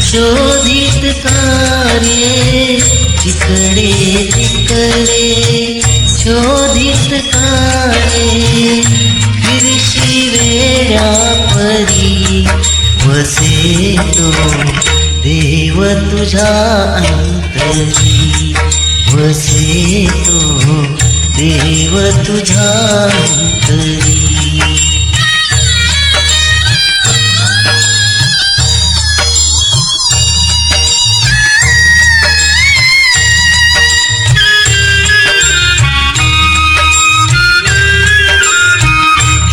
शोधित कार्ये इकडे तिकडे शोधित कार्ये। फिरशी वेड्या परी वसे तो देव अंतरी। वसे तो देव तुझ्या अंतरी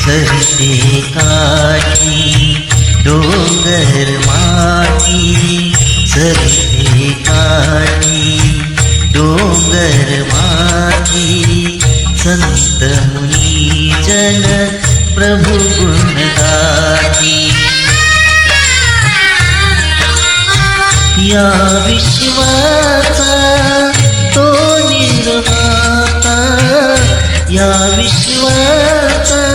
सरते काठी, डोंगर माती सरते काठी, डोंगर माती संत जन प्रभु गुण गाती या विश्वाचा तो निर्माता, या विश्वाचा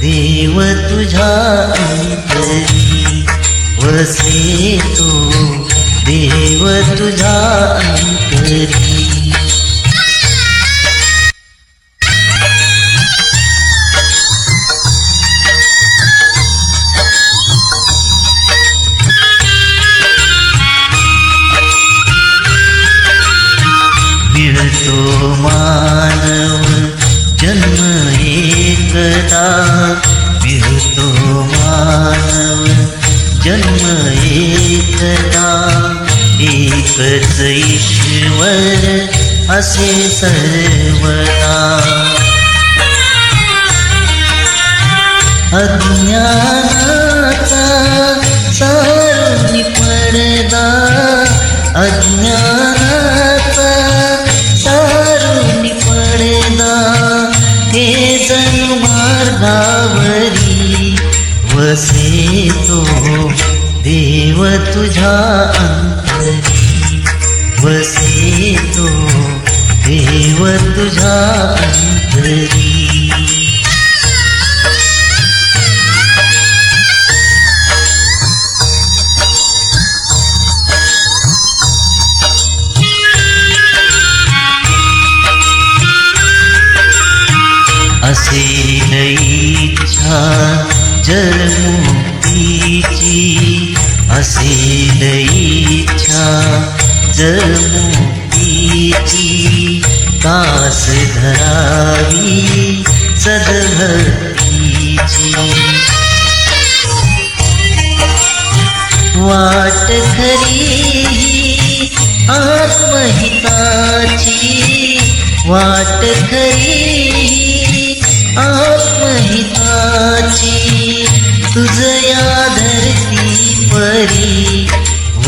देव तुझा अंतरी वसे तो देव तुझा अंतरी मिळतो मानव जन्म एकदा एकच ईश्वर असे सर्वदा अज्ञानाचा सारुनी पडदा अज्ञानाचा वसे तो देव तुझ्या अंतरी वसे तो देव तुझ्या अंतरी असेल इच्छा जन्मुक्तीची असेल इच्छा जन्मुक्तीची कास धरावी सद्भक्तीची वाट खरी आत्महिताची वाट खरी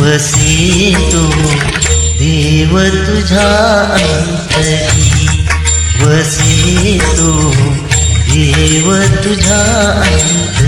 वसे तो देव तुझा अंतरी. वसे तो देव तुझा अंतरी.